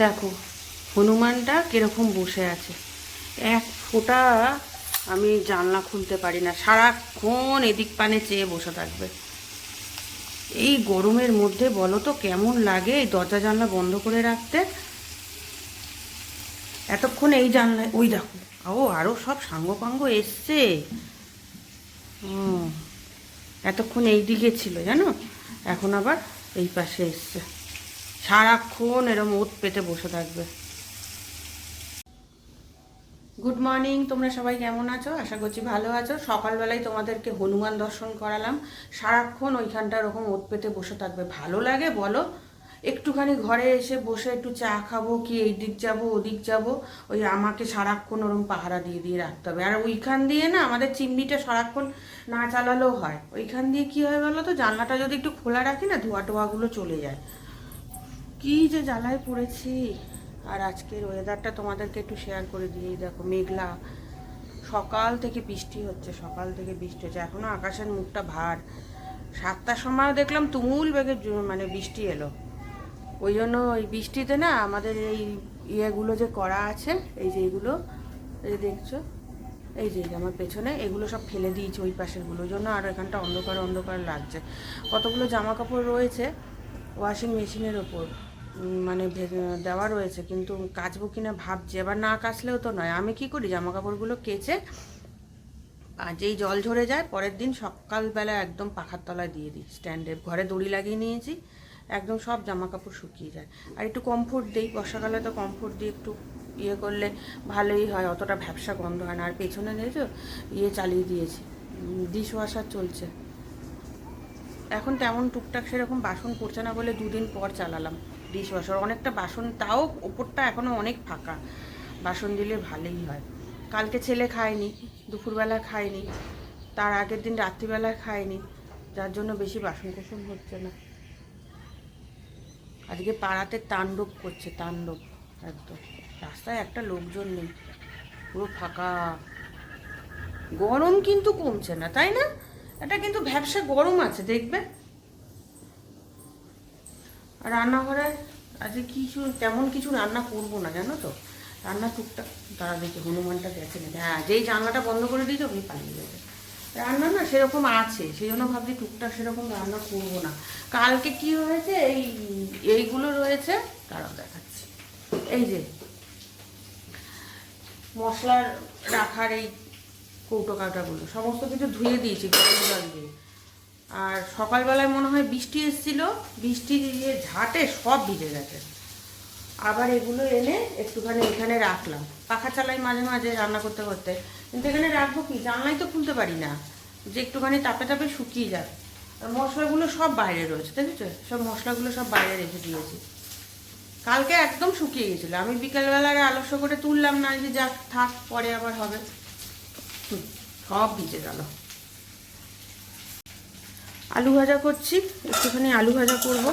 দেখো, হনুমানটা কীরকম বসে আছে। এক ফোঁটা আমি জানলা খুলতে পারি না, সারাক্ষণ এদিক পানে চেয়ে বসে থাকবে। এই গরমের মধ্যে বলো তো, কেমন লাগে এই দরজা জানলা বন্ধ করে রাখতে? এতক্ষণ এই জানলায়, ওই দেখো, ও আরও সব সাঙ্গপাঙ্গ এসছে। এতক্ষণ এই দিকে ছিল, জানো? এখন আবার এই পাশে এসছে। সারাক্ষণ এরম ওত পেতে বসে থাকবে। গুড মর্নিং তোমরা সবাই কেমন আছো? আশা করছি ভালো আছো। সকালবেলায় তোমাদেরকে হনুমান দর্শন করালাম। সারাক্ষণ ওইখানটা ওরকম ওত পেতে বসে থাকবে। ভালো লাগে, বলো? একটুখানি ঘরে এসে বসে একটু চা খাব, কি এই দিক যাব, ওদিক যাব, ওই আমাকে সারাক্ষণ ওরকম পাহারা দিয়ে দিয়ে রাখতে হবে। আর ওইখান দিয়ে না, আমাদের চিমনিটা সারাক্ষণ না চালালেও হয়। ওইখান দিয়ে কি হয় বলো তো? জানলাটা যদি একটু খোলা রাখি না ধোয়া টোয়াগুলো চলে যায়। কি যে জ্বালায় পড়েছি। আর আজকের ওয়েদারটা তোমাদেরকে একটু শেয়ার করে দিই দেখো, মেঘলা। সকাল থেকে বৃষ্টি হচ্ছে, সকাল থেকে বৃষ্টি হচ্ছে। এখনও আকাশের মুখটা ভার। সাতটার সময় দেখলাম তুমুল বেগে মানে বৃষ্টি এলো। ওই জন্য ওই বৃষ্টিতে না আমাদের এই ইয়েগুলো যে করা আছে, এই যে এগুলো, এই দেখছ, এই যে আমার পেছনে, এগুলো সব ফেলে দিয়েছে ওই পাশেরগুলো। ওই জন্য আর এখানটা অন্ধকার অন্ধকার লাগছে। কতগুলো জামা কাপড় রয়েছে ওয়াশিং মেশিনের ওপর। মানে দেওয়া রয়েছে, কিন্তু কাচবো কিনা ভাবছি। এবার না কাচলেও তো নয়। আমি কি করি? জামা কাপড়গুলো কেচে আর যেই জল ঝরে যায়, পরের দিন সকালবেলা একদম পাখার তলায় দিয়ে দিই, স্ট্যান্ডে। ঘরে দড়ি লাগিয়ে নিয়েছি, একদম সব জামা কাপড় শুকিয়ে যায়। আর একটু কমফোর্ট দিই, বর্ষাকালে তো কমফোর্ট দিয়ে একটু ইয়ে করলে ভালোই হয়, অতটা ভ্যাবসা গন্ধ হয় না। আর পেছনে দেখছ? ইয়ে চালিয়ে দিয়েছি ডিশ ওয়াশার চলছে। এখন তেমন টুকটাক সেরকম বাসন পড়ছে না বলে দুদিন পর চালালাম। ডিশ ওয়াশার অনেকটা বাসন, তাও ওপরটা এখনও অনেক ফাঁকা। বাসন দিলে ভালোই হয়। কালকে ছেলে খায়নি, দুপুরবেলা খায়নি, তার আগের দিন রাত্রিবেলা খায়নি, যার জন্য বেশি বাসন কোসন হচ্ছে না। আজকে পাড়াতে তাণ্ডব করছে, তাণ্ডব, একদম। রাস্তায় একটা লোকজন নেই, পুরো ফাঁকা। গরম কিন্তু কমছে না, তাই না? এটা কিন্তু ভ্যাবসা গরম আছে, দেখবে? রান্নাঘরে আজকে কিছু, তেমন কিছু রান্না করব না, জানো তো? রান্না টুকটাক তারা দেখে, হনুমানটা গেছে নাকি হ্যাঁ যেই জানলাটা বন্ধ করে দিয়েছে ওই পালিয়ে যাবে। রান্না না সেরকম আছে, সেই জন্য ভাবছি টুকটাক সেরকম রান্না করব না। কালকে কি হয়েছে? এই, এইগুলো রয়েছে। তারাও দেখাচ্ছি। এই যে, মশলার রাখার এই কৌটো কাটাগুলো সমস্ত কিছু ধুয়ে দিয়েছি, গরম জল দিয়ে। আর সকালবেলায় মনে হয় বৃষ্টি এসেছিল, বৃষ্টি দিয়ে ঝাঁটে সব ভিজে গেছে। আবার এগুলো এনে একটুখানি এখানে রাখলাম। পাখা চালাই মাঝে মাঝে রান্না করতে করতে। কিন্তু এখানে রাখব কি? জানলাই তো খুলতে পারি না। যে একটুখানি তাপে তাপে শুকিয়ে যাবে আর মশলাগুলো সব বাইরে রয়েছে, দেখেছ? সব মশলাগুলো সব বাইরে রেখে দিয়েছি। কালকে একদম শুকিয়ে গেছিল। আমি বিকেলবেলায় আলস্য করে তুললাম না যে যাক থাক, পরে আবার হবে। সব ভিজে গেল। আলু ভাজা করছি, একটুখানি আলু ভাজা করব।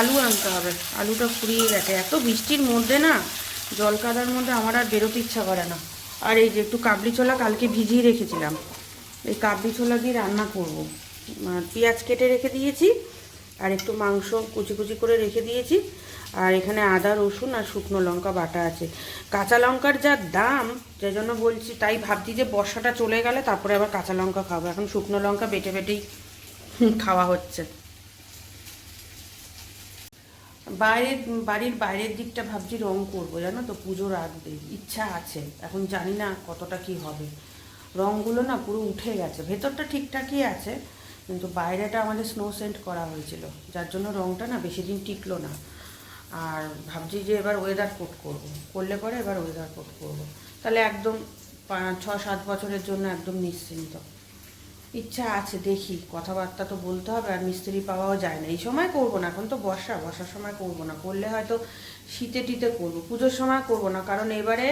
আলু আনতে হবে, আলুটা ফুরিয়ে গেছে। এত বৃষ্টির মধ্যে না জল কাদার মধ্যে আমার আর বেরোতে ইচ্ছা করে না। আর এই যে একটু কাবলি ছোলা কালকে ভিজিয়ে রেখেছিলাম, এই কাবলি ছোলা দিয়ে রান্না করব। পেঁয়াজ কেটে রেখে দিয়েছি আর একটু মাংস কুচি কুচি করে রেখে দিয়েছি। আর এখানে আদা, রসুন আর শুকনো লঙ্কা বাটা আছে। কাঁচা লঙ্কার যা দাম যে জন্য বলছি, তাই ভাবছি যে বর্ষাটা চলে গেলে তারপরে আবার কাঁচা লঙ্কা খাব। এখন শুকনো লঙ্কা বেটে বেটেই খাওয়া হচ্ছে। বাইরের, বাড়ির বাইরের দিকটা ভাবছি রং করব, জানো তো পুজোর আগে ইচ্ছা আছে, এখন জানি না কতটা কি হবে। রঙগুলো না পুরো উঠে গেছে, ভেতরটা ঠিকঠাকই আছে কিন্তু বাইরেটা আমাদের স্নো সেন্ট করা হয়েছিল। যার জন্য রঙটা না বেশি দিন টিকলো না। আর ভাবছি যে এবার ওয়েদার কোট করব। করলে পরে এবার ওয়েদার কোট করব। তাহলে একদম ছ সাত বছরের জন্য একদম নিশ্চিন্ত। ইচ্ছা আছে, দেখি। কথাবার্তা তো বলতে হবে, আর মিস্ত্রি পাওয়াও যায় না। এই সময় করব না, এখন তো বর্ষা। বর্ষার সময় করব না। করলে হয়তো শীতে টিতে করব। পুজোর সময় করব না, কারণ এবারে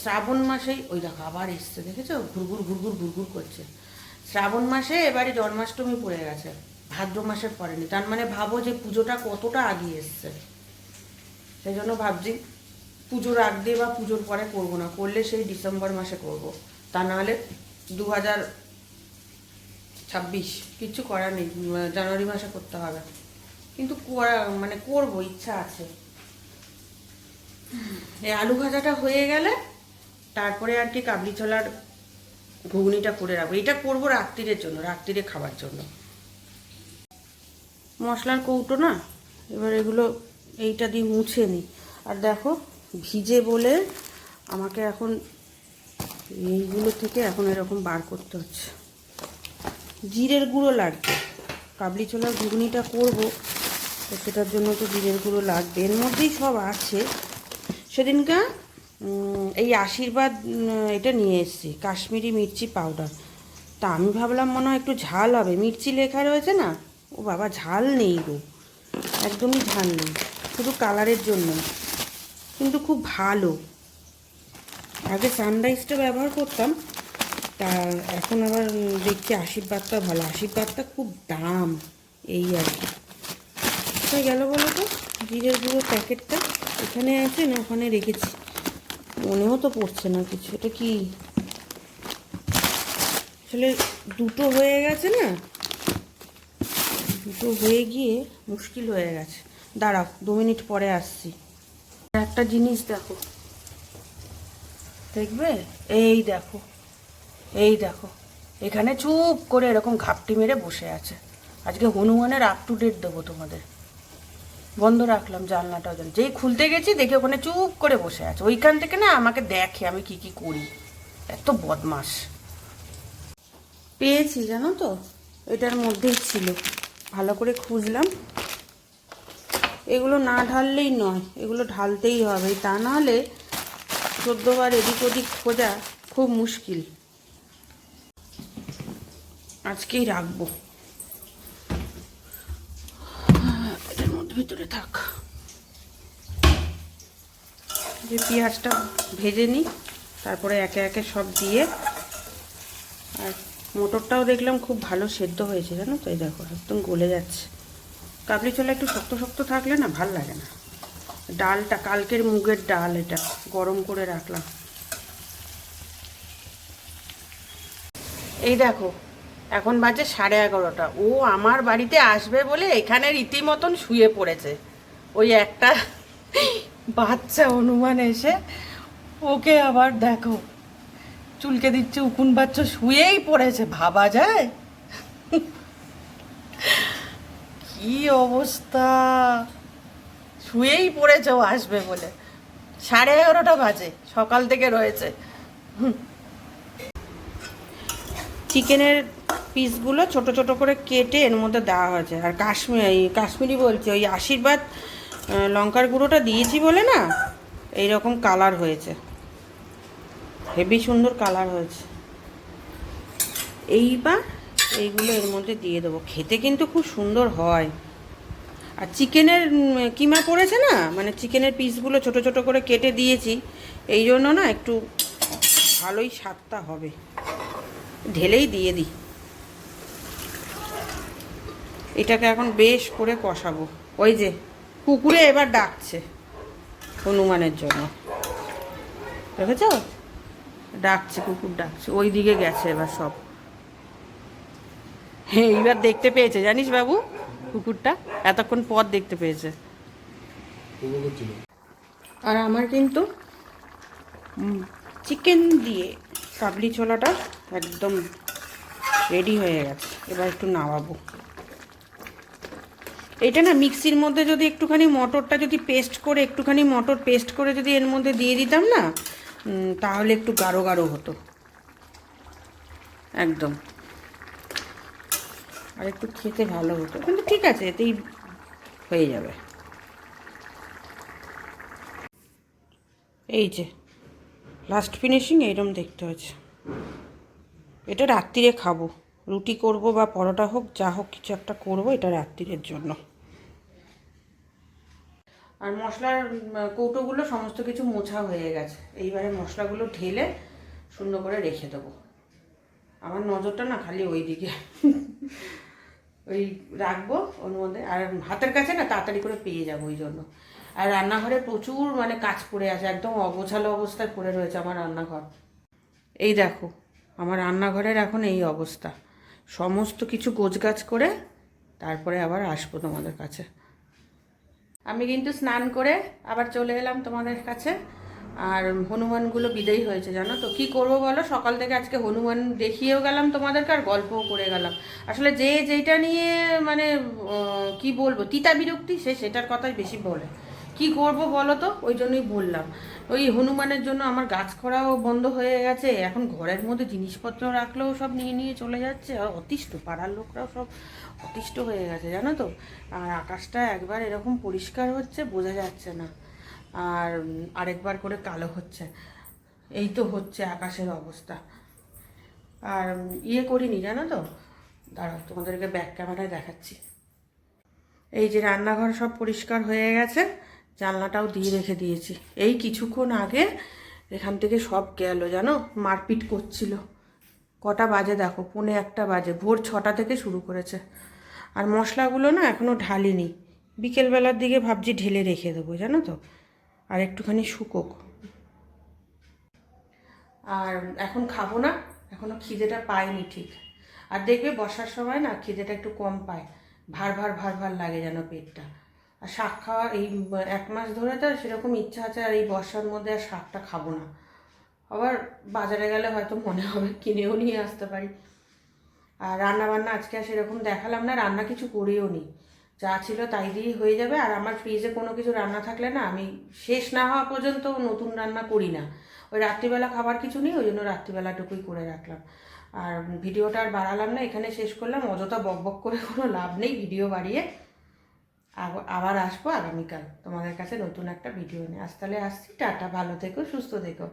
শ্রাবণ মাসেই, ওই দেখো আবার এসছে, দেখেছ? ঘুরঘুর ঘুরঘুর ঘুরঘুর করছে। শ্রাবণ মাসে এবারে জন্মাষ্টমী পড়ে গেছে, ভাদ্র মাসে পড়েনি তার মানে ভাবো যে পুজোটা কতটা আগিয়ে এসছে। সেই জন্য ভাবছি পুজোর আগ দিয়ে বা পুজোর পরে করব না, করলে সেই ডিসেম্বর মাসে করব। তা নাহলে দু হাজার ছাব্বিশ, কিচ্ছু করার নেই জানুয়ারি মাসে করতে হবে। কিন্তু করা মানে করব, ইচ্ছা আছে। এই আলু ভাজাটা হয়ে গেলে তারপরে আর কি কাবলি ছোলার ঘুগনিটা করে রাখব। এটা করব রাত্রিরের জন্য রাত্রিরে খাবার জন্য। মশলার কৌটো না? এবার এগুলো এইটা দিয়ে মুছে নিই আর দেখো ভিজে বলে আমাকে এখন এইগুলো থেকে এখন এরকম বার করতে হচ্ছে। জিরের গুঁড়ো লাগবে। কাবলি ছোলার ঘুগনিটা করব তো সেটার জন্য তো জিরের গুঁড়ো লাগবে। এর মধ্যেই সব আছে। সেদিনকা উম, এই আশীর্বাদ এটা নিয়ে এসেছি, কাশ্মীরি মির্চি পাউডার তা আমি ভাবলাম মনে হয় একটু ঝাল হবে। মির্চি লেখা রয়েছে না? ও বাবা, ঝাল নেই গো। একদমই ঝাল নেই, শুধু কালারের জন্য। কিন্তু খুব ভালো। আগে সানরাইজটা ব্যবহার করতাম, তা এখন আবার দেখছি আশীর্বাদটা ভালো। আশীর্বাদটা খুব দাম, এই আর কি। কোথায় গেল বলো তো? জিরের গুঁড়ো প্যাকেটটা এখানে আছে না ওখানে রেখেছি? মনেও তো পড়ছে না কিছু। এটা কি? আসলে দুটো হয়ে গেছে না? দুটো হয়ে গিয়ে মুশকিল হয়ে গেছে। দাঁড়াও, দু মিনিট পরে আসছি। একটা জিনিস দেখো। দেখবে? এই দেখো এই দেখো। এখানে চুপ করে এরকম ঘাপটি মেরে বসে আছে। আজকে হনুমানের আপ টু ডেট দেবো তোমাদের। বন্ধ রাখলাম জানলাটা ওই জন্য। যেই খুলতে গেছি, দেখে ওখানে চুপ করে বসে আছে। ওইখান থেকে না আমাকে দেখে আমি কি কি করি। এত বদমাস পেয়েছি, জানো তো? এটার মধ্যেই ছিল। ভালো করে খুঁজলাম। এগুলো না ঢাললেই নয়, এগুলো ঢালতেই হবে। তা নাহলে চোদ্দবার এদিক ওদিক খোঁজা খুব মুশকিল। আজকেই রাখব এটার মধ্যে ভিতরে থাক। যে পেঁয়াজটা ভেজে নিই, তারপরে একে একে সব দিয়ে, আর মোটরটাও দেখলাম খুব ভালো সেদ্ধ হয়েছে, জানো তো? এই দেখো, একদম গলে যাচ্ছে। কাবলি ছোলা একটু শক্ত শক্ত থাকলে না ভালো লাগে না। ডালটা, কালকের মুগের ডাল এটা, গরম করে রাখলাম। এই দেখো এখন বাজে সাড়ে এগারোটা। ও আমার বাড়িতে আসবে বলে এখানে রীতিমতন শুয়ে পড়েছে। ওই একটা বাচ্চা অনুমান এসে ওকে আবার দেখো, চুলকে দিচ্ছে, উকুন বাচ্চা শুয়েই পড়েছে, ভাবা যায়? কি অবস্থা? শুয়েই পড়েছে ও আসবে বলে। সাড়ে এগারোটা বাজে, সকাল থেকে রয়েছে। চিকেনের পিসগুলো ছোট ছোট করে কেটে এর মধ্যে দেওয়া হয়েছে। আর কাশ্মীর কাশ্মীরি বলছি, ওই আশীর্বাদ লঙ্কার গুঁড়োটা দিয়েছি বলে না এই রকম কালার হয়েছে। হেভি সুন্দর কালার হয়েছে। এইবার এইগুলো এর মধ্যে দিয়ে দেবো। খেতে কিন্তু খুব সুন্দর হয়। আর চিকেনের কিমা পড়েছে না? মানে চিকেনের পিসগুলো ছোট ছোট করে কেটে দিয়েছি। এই জন্য না একটু ভালোই স্বাদটা হবে। ঢেলেই দিয়ে দিই। এটাকে এখন বেশ করে কষাবো। ওই যে কুকুরে এবার ডাকছে হনুমানের জন্য। দেখেছ? ডাকছে কুকুর ডাকছে। ওই দিকে গেছে এবার সব। হ্যাঁ এইবার দেখতে পেয়েছে। জানিস বাবু কুকুরটা এতক্ষণ পর দেখতে পেয়েছে। আর আমার কিন্তু চিকেন দিয়ে কাবলি ছোলাটা একদম রেডি হয়ে গেছে। এবার একটু নামাবো। এটা না মিক্সির মধ্যে যদি একটুখানি মটরটা যদি পেস্ট করে, একটুখানি মটর পেস্ট করে যদি এর মধ্যে দিয়ে দিতাম না তাহলে একটু গাঢ় গাঢ় হতো। একদম। আর একটু খেতে ভালো হতো। কিন্তু ঠিক আছে, এতেই হয়ে যাবে। এই যে লাস্ট ফিনিশিং এইরকম দেখতে হয়েছে। এটা রাত্রিরে খাব। রুটি করব বা পরোটা হোক, যা হোক কিছু একটা করব, এটা রাত্রিরের জন্য। আর মশলার কৌটোগুলো সমস্ত কিছু মোছা হয়ে গেছে। এইবারে মশলাগুলো ঢেলে সুন্দর করে রেখে দেবো। আমার নজরটা না খালি ওই দিকে ওই রাখব ওর মধ্যে। আর হাতের কাছে না তাড়াতাড়ি করে পেয়ে যাব ওই জন্য। আর রান্নাঘরে প্রচুর মানে কাজ পড়ে আছে, একদম অগোছালো অবস্থায় পড়ে রয়েছে আমার রান্নাঘর। এই দেখো, আমার রান্নাঘরের এখন এই অবস্থা। সমস্ত কিছু গোছগাছ করে তারপরে আবার আসব তোমাদের কাছে। আমি কিন্তু স্নান করে আবার চলে এলাম তোমাদের কাছে। আর হনুমানগুলো বিদায়ী হয়েছে, জানো তো? কি করব বলো? সকাল থেকে আজকে হনুমান দেখিয়েও গেলাম তোমাদেরকে আর গল্পও করে গেলাম। আসলে যে যেটা নিয়ে মানে কি বলব তিতা বিরক্তি সে সেটার কথাই বেশি বলে। কি করব বলো তো? ওই জন্যই বললাম। ওই হনুমানের জন্য আমার গাছ খোঁড়াও বন্ধ হয়ে গেছে। এখন ঘরের মধ্যে জিনিসপত্র রাখলেও সব নিয়ে নিয়ে চলে যাচ্ছে। আর অতিষ্ঠ পাড়ার লোকরাও সব অতিষ্ঠ হয়ে গেছে, জানো তো? আর আকাশটা একবার এরকম পরিষ্কার হচ্ছে, বোঝা যাচ্ছে না। আর আরেকবার করে কালো হচ্ছে। এই তো হচ্ছে আকাশের অবস্থা। আর ইয়ে করিনি, জানো তো? দাঁড়াও, তোমাদেরকে ব্যাক ক্যামেরায় দেখাচ্ছি। এই যে রান্নাঘর সব পরিষ্কার হয়ে গেছে। জানলাটাও দিয়ে রেখে দিয়েছি। এই কিছুক্ষণ আগে এখান থেকে সব গেল, জানো? মারপিট করছিল। কটা বাজে দেখো? পৌনে একটা বাজে। ভোর ছটা থেকে শুরু করেছে। আর মশলাগুলো না এখনও ঢালিনি। বিকেলবেলার দিকে ভাবছি ঢেলে রেখে দেবো, জানো তো? আর একটুখানি শুকোক। আর এখন খাব না। এখনও খিদেটা পাইনি ঠিক। আর দেখবে বসার সময় না খিদেটা একটু কম পায়। ভার ভার ভার ভার লাগে যেন পেটটা। আর শাক খাওয়া এই এক মাস ধরে তো সেরকম ইচ্ছা আছে আর এই বর্ষার মধ্যে আর শাকটা খাব না। আবার বাজারে গেলে হয়তো মনে হবে, কিনেও নিয়ে আসতে পারি। আর রান্না বান্না আজকে আর সেরকম দেখালাম না, রান্না কিছু করেও নি। যা ছিল তাই দিয়েই হয়ে যাবে। আর আমার ফ্রিজে কোনো কিছু রান্না থাকলে না আমি শেষ না হওয়া পর্যন্ত নতুন রান্না করি না। ওই রাত্রিবেলা খাবার কিছু নেই, ওই জন্য রাত্রিবেলাটুকুই করে রাখলাম। আর ভিডিওটা আর বাড়ালাম না, এখানে শেষ করলাম। অযথা বক বক করে কোনো লাভ নেই, ভিডিও বাড়িয়ে আবার আসব আগামীকাল। তোমাদের কাছে নতুন একটা ভিডিও নিয়ে। আজ তাহলে আসছি। টাটা। ভালো থেকো, সুস্থ থেকো।